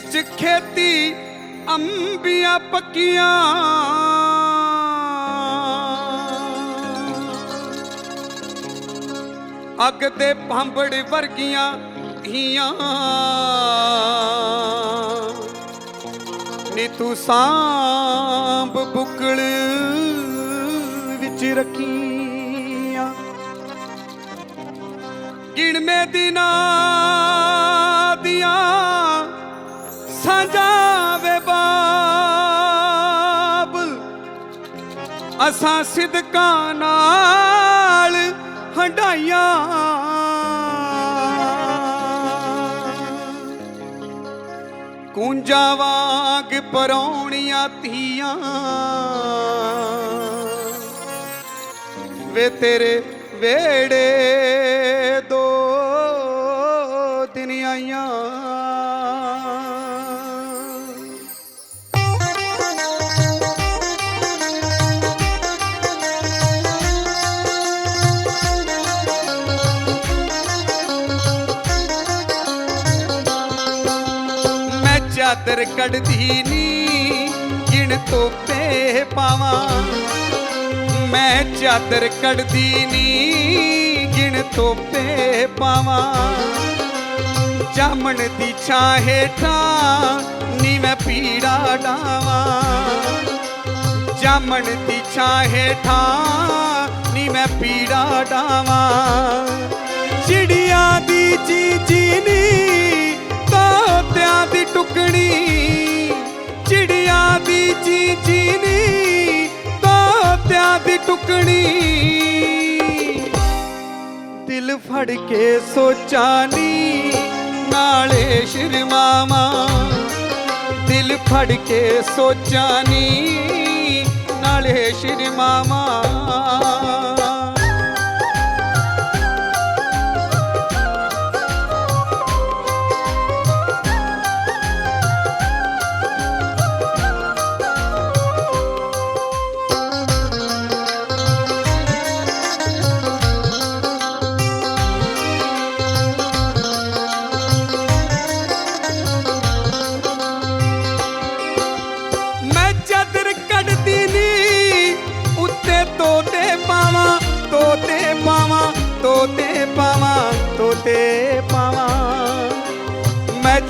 ਖੇਤੀ, ਅੰਬੀਆਂ ਪੱਕੀਆਂ। ਅੱਗ ਤੇ ਭਾਂਬੜ ਵਰਗੀਆਂ ਹੀਆਂ ਨੀ ਤੂੰ ਸਾਂਭ ਬੁਕਲ ਵਿੱਚ ਰੱਖੀਆਂ। ਗਿਣਵੇਂ ਦਿਨਾਂ ਅਸਾਂ ਸਿਦਕਾਂ ਨਾਲ ਹੰਡਾਈਆਂ ਕੁੰਜਾਂ ਵਾਂਗ ਪਰੌਣੀਆਂ ਧੀਆਂ। ਵੇ ਤੇਰੇ ਵੇੜੇ ਦੋ ਦਿਨ ਆਈਆਂ। ਚਾਦਰ ਕੱਢਦੀ ਨੀ, ਗਿਣ ਤੋਪੇ ਪਾਵਾਂ। ਮੈਂ ਚਾਦਰ ਕੱਢਦੀ ਨੀ, ਗਿਣ ਤੋਪੇ ਪਾਵਾਂ। ਜਾਮਣ ਦੀ ਛਾਂ ਹੇਠਾਂ ਨੀ ਮੈਂ ਪੀੜਾ ਡਾਵਾਂ। ਜਾਮਣ ਦੀ ਛਾਂ ਹੇਠਾਂ ਨੀ ਮੈਂ ਪੀੜਾ ਡਾਵਾਂ। ਚਿੜੀਆਂ ਦੀ ਚੀਚੀ ਨੀ ਦੀ ਤੋਤਿਆਂ ਦੀ ਟੁਕਣੀ ਦਿਲ ਫੜ ਕੇ ਸੋਚਾਂ ਨੀ, ਨਾਲੇ ਸ਼ਰਮਾਵਾਂ ਦਿਲ ਫੜ ਕੇ ਸੋਚਾਂ ਨੀ, ਨਾਲੇ ਸ਼ਰਮਾਵਾਂ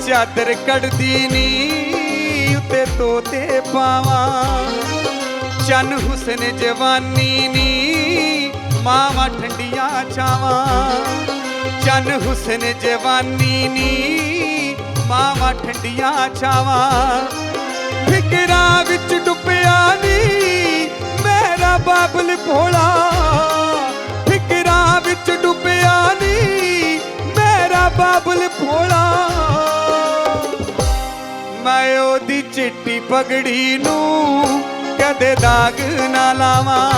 ਚਾਦਰ ਕੱਢਦੀ ਨੀ, ਉੱਤੇ ਤੋਤੇ ਪਾਵਾਂ। ਚੰਨ ਹੁਸਨ ਜਵਾਨੀ ਨੀ, ਮਾਵਾਂ ਠੰਡੀਆਂ ਛਾਵਾਂ। ਚੰਨ ਹੁਸਨ ਜਵਾਨੀ ਨੀ, ਮਾਵਾਂ ਠੰਡੀਆਂ ਛਾਵਾਂ। ਫਿਕਰਾਂ ਵਿੱਚ ਡੁੱਬਿਆ ਨੀ ਉਹਦੀ ਚਿੱਟੀ ਪਗੜੀ ਨੂੰ ਕਦੇ ਦਾਗ ਨਾ ਲਾਵਾਂ।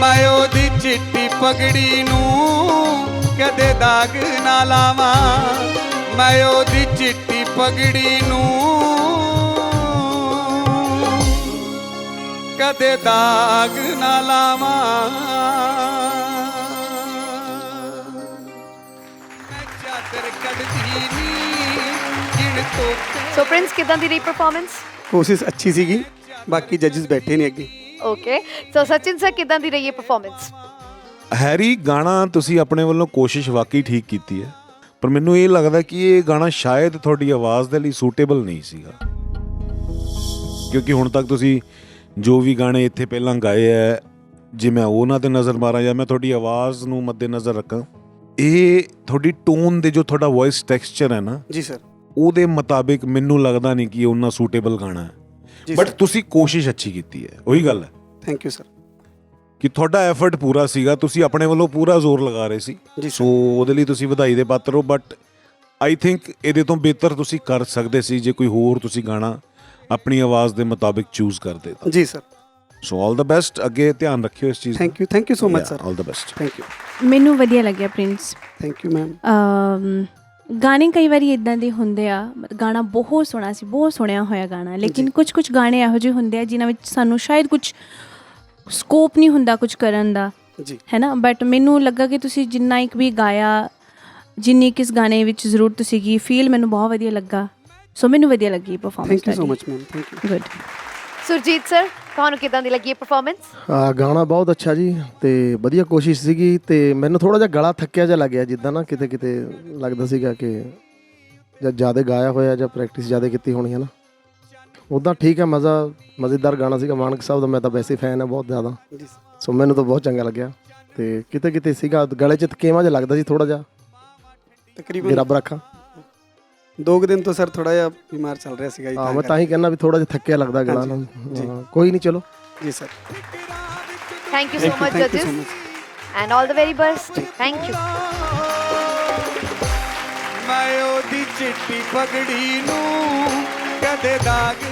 ਮੈਂ ਉਹਦੀ ਚਿੱਟੀ ਪਗੜੀ ਨੂੰ ਕਦੇ ਦਾਗ ਨਾ ਲਾਵਾਂ। ਮੈਂ ਉਹਦੀ ਚਿੱਟੀ ਪਗੜੀ ਨੂੰ ਕਦੇ ਦਾਗ ਨਾ ਲਾਵਾਂ। ਚਾਦਰ ਕੱਢਦੀ ਨੀ ਸੋ ਪ੍ਰਿੰਸ ਕਿਦਾਂ ਦੀ ਰਹੀ ਪਰਫਾਰਮੈਂਸ ਕੋਸ਼ਿਸ਼ ਅੱਛੀ ਸੀਗੀ ਬਾਕੀ ਜੱਜਸ ਬੈਠੇ ਨੇ ਅੱਗੇ। ਓਕੇ ਸੋ ਸਚਿਨ ਸਰ ਕਿਦਾਂ ਦੀ ਰਹੀ ਹੈ ਪਰਫਾਰਮੈਂਸ ਹੈਰੀ ਗਾਣਾ ਤੁਸੀਂ ਆਪਣੇ ਵੱਲੋਂ ਕੋਸ਼ਿਸ਼ ਵਾਕਈ ਠੀਕ ਕੀਤੀ ਹੈ ਪਰ ਮੈਨੂੰ ਇਹ ਲੱਗਦਾ ਕਿ ਇਹ ਗਾਣਾ ਸ਼ਾਇਦ ਤੁਹਾਡੀ ਆਵਾਜ਼ ਦੇ ਲਈ ਸੂਟੇਬਲ ਨਹੀਂ ਸੀਗਾ। ਕਿਉਂਕਿ ਹੁਣ ਤੱਕ ਤੁਸੀਂ ਜੋ ਵੀ ਗਾਣੇ ਇੱਥੇ ਪਹਿਲਾਂ ਗਾਏ ਐ ਜੇ ਮੈਂ ਉਹਨਾਂ ਤੇ ਨਜ਼ਰ ਮਾਰਾਂ ਜਾਂ ਮੈਂ ਤੁਹਾਡੀ ਆਵਾਜ਼ ਨੂੰ ਮੱਦੇਨਜ਼ਰ ਰੱਖਾਂ ਇਹ ਤੁਹਾਡੀ ਟੋਨ ਦੇ ਜੋ ਤੁਹਾਡਾ ਵੌਇਸ ਟੈਕਸਚਰ ਹੈ ਨਾ ਜੀ ਸਰ ਉਹਦੇ ਮੁਤਾਬਿਕ ਮੈਨੂੰ ਲੱਗਦਾ ਨਹੀਂ ਕਿ ਇਹ ਉਹਨਾਂ ਸੂਟੇਬਲ ਗਾਣਾ ਹੈ। ਬਟ ਤੁਸੀਂ ਕੋਸ਼ਿਸ਼ ਅੱਛੀ ਕੀਤੀ ਹੈ ਉਹੀ ਗੱਲ ਹੈ। ਥੈਂਕ ਯੂ ਸਰ ਕਿ ਤੁਹਾਡਾ ਐਫਰਟ ਪੂਰਾ ਸੀਗਾ ਤੁਸੀਂ ਆਪਣੇ ਵੱਲੋਂ ਪੂਰਾ ਜ਼ੋਰ ਲਗਾ ਰਹੇ ਸੀ। ਸੋ ਉਹਦੇ ਲਈ ਤੁਸੀਂ ਵਧਾਈ ਦੇ ਪਾਤਰ ਹੋ ਬਟ ਆਈ ਥਿੰਕ ਇਹਦੇ ਤੋਂ ਬਿਹਤਰ ਤੁਸੀਂ ਕਰ ਸਕਦੇ ਸੀ ਜੇ ਕੋਈ ਹੋਰ ਤੁਸੀਂ ਗਾਣਾ ਆਪਣੀ ਆਵਾਜ਼ ਦੇ ਮੁਤਾਬਿਕ ਚੂਜ਼ ਕਰਦੇ ਤਾਂ। ਜੀ sir so all the best ਅੱਗੇ ਧਿਆਨ ਰੱਖਿਓ ਇਸ ਚੀਜ਼ thank you thank you so much sir all the best thank you ਮੈਨੂੰ ਵਧੀਆ ਲੱਗਿਆ Prince thank you ma'am um ਗਾਣੇ ਕਈ ਵਾਰੀ ਇਦਾਂ ਦੇ ਹੁੰਦੇ ਆ ਗਾਣਾ ਬਹੁਤ ਸੋਹਣਾ ਸੀ ਬਹੁਤ ਸੁਣਿਆ ਹੋਇਆ ਗਾਣਾ ਲੇਕਿਨ। ਕੁਝ ਕੁਝ ਗਾਣੇ ਇਹੋ ਜਿਹੇ ਹੁੰਦੇ ਆ ਜਿਨ੍ਹਾਂ ਵਿੱਚ ਸਾਨੂੰ ਸ਼ਾਇਦ ਕੁਝ ਸਕੋਪ ਨਹੀਂ ਹੁੰਦਾ ਕੁਝ ਕਰਨ ਦਾ ਜੀ। ਹੈ ਨਾ? ਬਟ ਮੈਨੂੰ ਲੱਗਾ ਕਿ ਤੁਸੀਂ ਜਿੰਨਾ ਇੱਕ ਵੀ ਗਾਇਆ ਜਿੰਨੀ ਕਿਸ ਗਾਣੇ ਵਿੱਚ ਜ਼ਰੂਰਤ ਸੀਗੀ ਫੀਲ ਮੈਨੂੰ ਬਹੁਤ ਵਧੀਆ ਲੱਗਾ। ਸੋ ਮੈਨੂੰ ਵਧੀਆ ਲੱਗੀ performance thank you so much ma'am thank you good Surjit sir ਤੁਹਾਨੂੰ ਕਿਦਾਂ ਦੀ ਲੱਗੀ ਇਹ ਪਰਫਾਰਮੈਂਸ ਆ ਗਾਣਾ ਬਹੁਤ ਅੱਛਾ ਜੀ ਤੇ ਵਧੀਆ ਕੋਸ਼ਿਸ਼ ਸੀਗੀ ਤੇ ਮੈਨੂੰ ਥੋੜਾ ਜਿਹਾ ਗਲਾ ਥੱਕਿਆ ਜਿਹਾ ਲੱਗਿਆ ਜਿੱਦਾਂ ਨਾ ਕਿਤੇ ਕਿਤੇ ਲੱਗਦਾ ਸੀਗਾ ਕਿ ਜਦ ਜ਼ਿਆਦਾ ਗਾਇਆ ਹੋਇਆ ਜਾਂ ਪ੍ਰੈਕਟਿਸ ਜ਼ਿਆਦਾ ਕੀਤੀ ਹੋਣੀ ਹੈ ਨਾ। ਉਦਾਂ ਠੀਕ ਹੈ ਮਜ਼ਾ ਮਜ਼ੇਦਾਰ ਗਾਣਾ ਸੀਗਾ। ਮਾਨਕ ਸਾਹਿਬ ਦਾ ਮੈਂ ਤਾਂ ਵੈਸੇ ਫੈਨ ਹਾਂ ਬਹੁਤ ਜ਼ਿਆਦਾ। ਜੀ ਸੋ ਮੈਨੂੰ ਤਾਂ ਬਹੁਤ ਚੰਗਾ ਲੱਗਿਆ ਤੇ ਕਿਤੇ ਕਿਤੇ ਸੀਗਾ ਗਲੇ 'ਚ ਥਕੇਵਾਂ ਜਿਹਾ ਲੱਗਦਾ ਸੀ ਥੋੜਾ ਜਿਹਾ। ਤਕਰੀਬਨ ਰੱਬ ਰੱਖਾ। ਦੋ ਕੁ ਦਿਨ ਤੋਂ ਸਰ ਥੋੜਾ ਜਿਹਾ ਬਿਮਾਰ ਚੱਲ ਰਿਹਾ ਸੀਗਾ ਜੀ ਹਾਂ ਮੈਂ ਤਾਂ ਹੀ ਕਹਿੰਦਾ ਵੀ ਥੋੜਾ ਜਿਹਾ ਥੱਕਿਆ ਲੱਗਦਾ ਗਲਾ ਨਾ। ਹਾਂ, ਕੋਈ ਨਹੀਂ ਚਲੋ। ਜੀ sir. Thank you so thank you much thank you ਜੱਜਸ so much and all the very best thank you ਮੈਂ ਉਹਦੀ ਚਿੱਟੀ ਪਗੜੀ ਨੂੰ ਕਦੇ ਦਾਗ